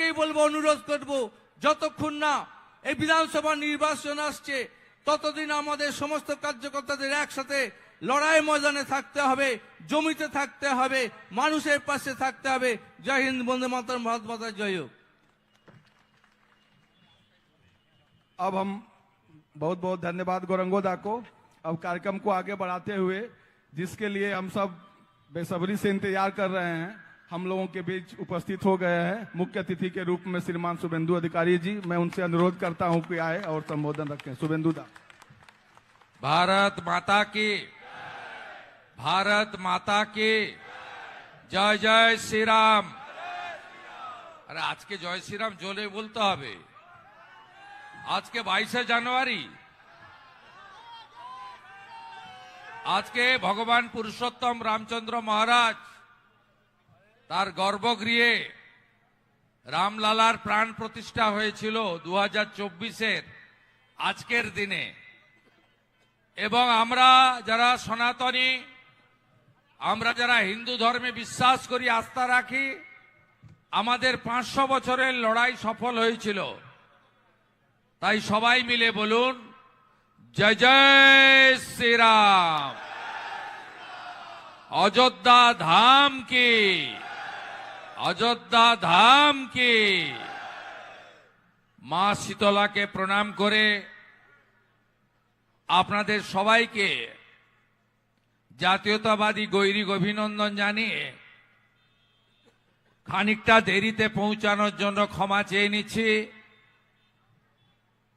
সবাইকেই বলবো অনুরোধ করব যতক্ষণ না এই বিধানসভা নির্বাচন আসছে ততদিন আমাদের সমস্ত কার্যকর্তাদের একসাথে লড়াই ময়দানে থাকতে হবে জমিতে থাকতে হবে মানুষের পাশে থাকতে হবে জয় হিন্দ বন্দে মাতরম ভারত মাতা জয় হোক अब हम बहुत बहुत धन्यवाद गौरंगोदा को अब कार्यक्रम को आगे बढ़ाते हुए जिसके लिए हम सब बेसब्री से इंतजार कर रहे हैं हम लोगों के बीच उपस्थित हो गए हैं मुख्य अतिथि के रूप में श्रीमान शुभेंदु अधिकारी जी मैं उनसे अनुरोध करता हूं कि आए और संबोधन रखें शुभेंदु दा भारत माता की भारत माता की জয় জয় শ্রীরাম আরে আজকে জয় শ্রীরাম জোরে বলতে হবে আজকে বাইশে জানুয়ারি আজকে ভগবান পুরুষোত্তম রামচন্দ্র মহারাজ তার গর্ভগৃহে রামলালার প্রাণ প্রতিষ্ঠা হয়েছিল দু হাজার আজকের দিনে। এবং আমরা যারা সনাতনী, আমরা যারা হিন্দু ধর্মে বিশ্বাস করি, আস্থা রাখি, আমাদের পাঁচশো বছরের লড়াই সফল হয়েছিল। তাই সবাই মিলে বলুন, জয় জয় শ্রীরাম। অযোধ্যা ধাম কি? অযোধ্যা ধাম কি? মা শীতলাকে প্রণাম করে আপনাদের সবাইকে জাতীয়তাবাদী গৈরিক অভিনন্দন জানিয়ে খানিকটা দেরিতে পৌঁছানোর জন্য ক্ষমা চেয়ে নিচ্ছি।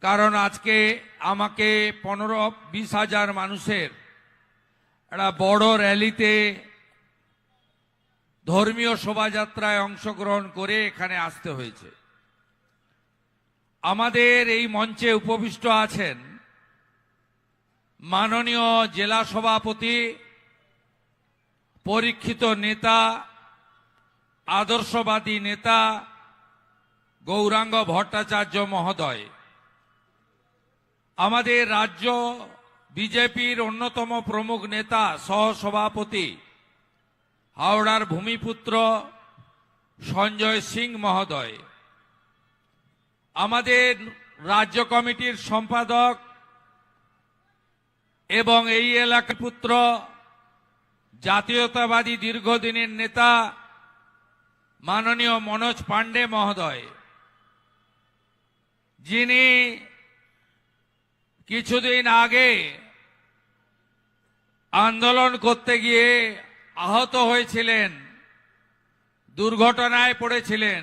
কারণ আজকে আমাকে পনেরো, বিশ হাজার মানুষের একটা বড় র্যালিতে ধর্মীয় শোভাযাত্রায় অংশগ্রহণ করে এখানে আসতে হয়েছে। আমাদের এই মঞ্চে উপবিষ্ট আছেন মাননীয় জেলা সভাপতি, পরীক্ষিত নেতা, আদর্শবাদী নেতা গৌরাঙ্গ ভট্টাচার্য মহোদয়। আমাদের রাজ্য বিজেপির অন্যতম প্রমুখ নেতা সহ সভাপতি হাওড়ার ভূমিপুত্র সঞ্জয় সিং মহোদয়। আমাদের রাজ্য কমিটির সম্পাদক এবং এই এলাকার পুত্র, জাতীয়তাবাদী দীর্ঘদিনের নেতা মাননীয় মনোজ পাণ্ডে মহোদয়। যিনি কিছুদিন আগে আন্দোলন করতে গিয়ে আহত হয়েছিলেন, দুর্ঘটনায় পড়েছিলেন।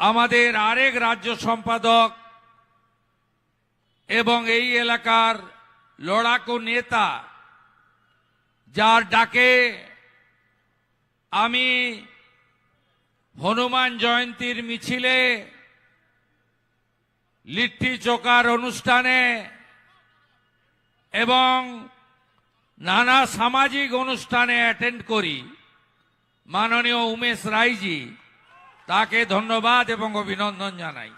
আমাদের আরেক রাজ্য সম্পাদক এবং এই এলাকার লড়াকু নেতা, যার ডাকে আমি হনুমান জয়ন্তীর মিছিলে লিট্টি চোকার অনুষ্ঠানে এবং নানা সামাজিক অনুষ্ঠানে অ্যাটেন্ড করি। মাননীয় উমেশ রায়জি, তাকে ধন্যবাদ এবং অভিনন্দন জানাই।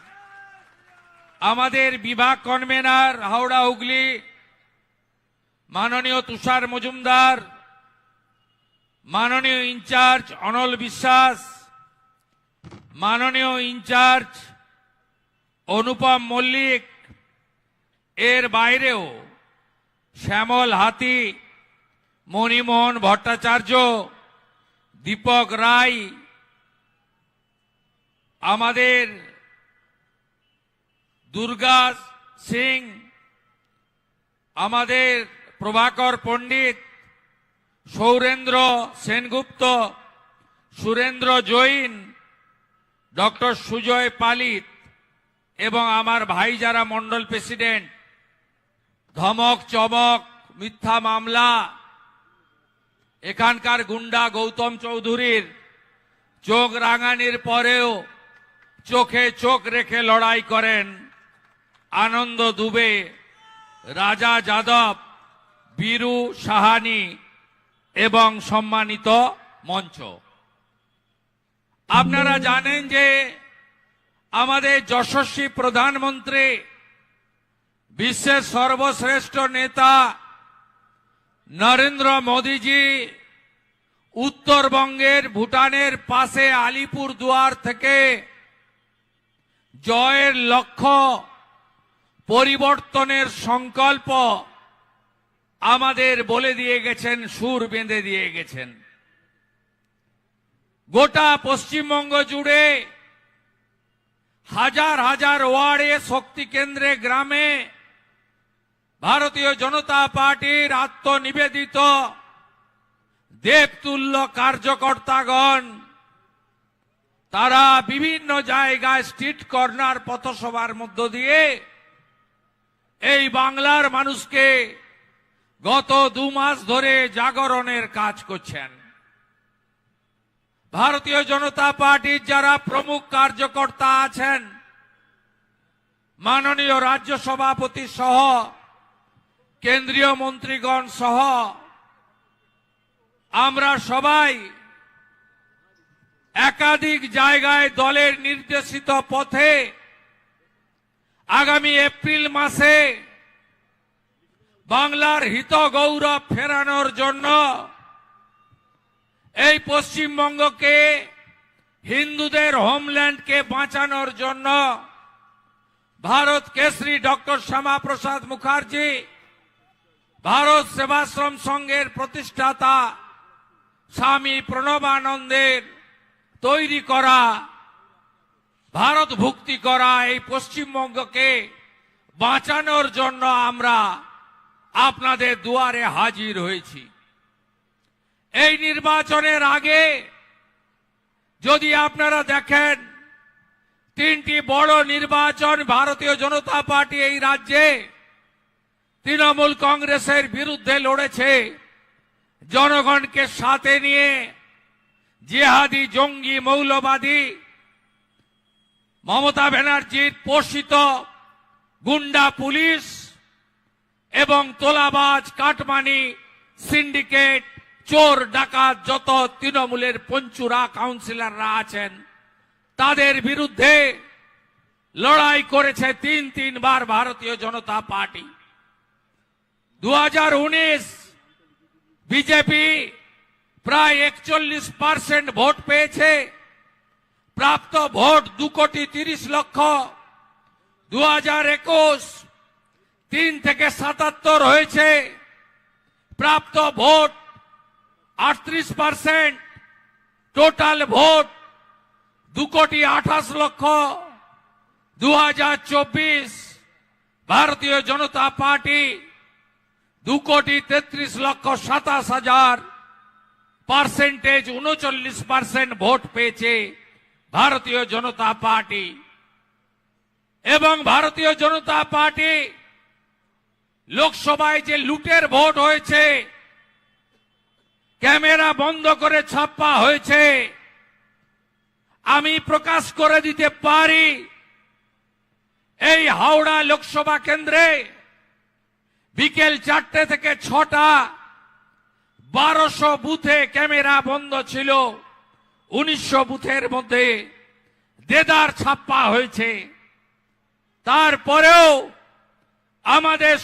আমাদের বিভাগ কনভেনার হাওড়া হুগলি, মাননীয় তুষার মজুমদার, মাননীয় ইনচার্জ অনল বিশ্বাস, মাননীয় ইনচার্জ অনুপম মল্লিক, এর বাইরেও শ্যামল হাতি মণিমোহন ভট্টাচার্য, দীপক রায়, আমাদের দুর্গা সিং, আমাদের প্রভাকর পণ্ডিত, সৌরেন্দ্র সেনগুপ্ত, সুরেন্দ্র জৈন, ডক্টর সুজয় পালিত এবং আমার ভাই যারা মন্ডল প্রেসিডেন্ট, ধমক, চমক, মিথ্যা মামলা এখানকার গুন্ডা গৌতম চৌধুরীর চোখ রাঙানির পরেও চোখে চোখ রেখে লড়াই করেন আনন্দ দুবে রাজা যাদব, বীরু সাহানি এবং সম্মানিত মঞ্চ। আপনারা জানেন যে আমাদের যশস্বী প্রধানমন্ত্রী বিশ্বের সর্বশ্রেষ্ঠ নেতা নরেন্দ্র মোদীজি উত্তরবঙ্গের ভুটানের পাশে আলিপুর দুয়ার থেকে জয়ের লক্ষ্য পরিবর্তনের সংকল্প আমাদের বলে দিয়ে গেছেন, সুর বেঁধে দিয়ে গেছেন। গোটা পশ্চিমবঙ্গ জুড়ে হাজার হাজার ওয়ার্ডে শক্তি কেন্দ্রে গ্রামে ভারতীয় জনতা পার্টির আত্মনিবেদিত দেবতুল্য কার্যকর্তাগণ, তারা বিভিন্ন জায়গায় স্ট্রিট কর্নার পথসভার মধ্য দিয়ে এই বাংলার মানুষকে গত দু মাস ধরে জাগরণের কাজ করছেন। ভারতীয় জনতা পার্টির যারা প্রমুখ কার্যকর্তা আছেন, মাননীয় রাজ্য সভাপতি সহ কেন্দ্রীয় মন্ত্রীগণ সহ আমরা সবাই একাধিক জায়গায় দলের নির্দেশিত পথে আগামী এপ্রিল মাসে বাংলার হিত গৌরব ফেরানোর জন্য এই পশ্চিমবঙ্গকে, হিন্দুদের হোমল্যান্ডকে বাঁচানোর জন্য ভারত কেশরী ডক্টর শ্যামাপ্রসাদ মুখার্জি ভারত সেবাশ্রম সংঘের প্রতিষ্ঠাতা স্বামী প্রণবানন্দের তৈরি করা, ভারত ভুক্তি করা এই পশ্চিমবঙ্গকে বাঁচানোর জন্য আমরা আপনাদের দুয়ারে হাজির হয়েছি। এই নির্বাচনের আগে যদি আপনারা দেখেন, তিনটি বড় নির্বাচন ভারতীয় জনতা পার্টি এই রাজ্যে তৃণমূল কংগ্রেসের বিরুদ্ধে লড়েছে। জনগণকে সাথে নিয়ে জেহাদি, জঙ্গি, মৌলবাদী, মমতা ব্যানার্জির পোষিত গুন্ডা পুলিশ এবং তোলাবাজ কাটমানি সিন্ডিকেট, চোর, ডাকাত যত তৃণমূলের পঞ্চুরা কাউন্সিলররা আছেন, তাদের বিরুদ্ধে লড়াই করেছে তিন তিনবার ভারতীয় জনতা পার্টি। দু হাজার উনিশ বিজেপি প্রায় একচল্লিশ পার্সেন্ট ভোট পেয়েছে। প্রাপ্ত ভোট দু কোটি তিরিশ লক্ষ। দু হাজার একুশ তিন থেকে সাতাত্তর হয়েছে। প্রাপ্ত ভোট আটত্রিশ পার্সেন্ট। টোটাল ভোট দু কোটি আঠাশ লক্ষ। দু হাজার চব্বিশ ভারতীয় জনতা পার্টি দু কোটি তেত্রিশ লক্ষ সাতাশ হাজার পার্সেন্টেজ উনচল্লিশ পার্সেন্ট ভোট পেয়েছে ভারতীয় জনতা পার্টি। এবং ভারতীয় জনতা পার্টি লোকসভায় যে লুটের ভোট হয়েছে, ক্যামেরা বন্ধ করে ছাপ্পা হয়েছে, আমি প্রকাশ করে দিতে পারি এই হাওড়া লোকসভা কেন্দ্রে। বিকেল চারটে থেকে ছটা, বারোশো বুথে ক্যামেরা বন্ধ ছিল। উনিশশো বুথের মধ্যে দেদার ছাপ্পা হয়েছে। তারপরেও আমাদের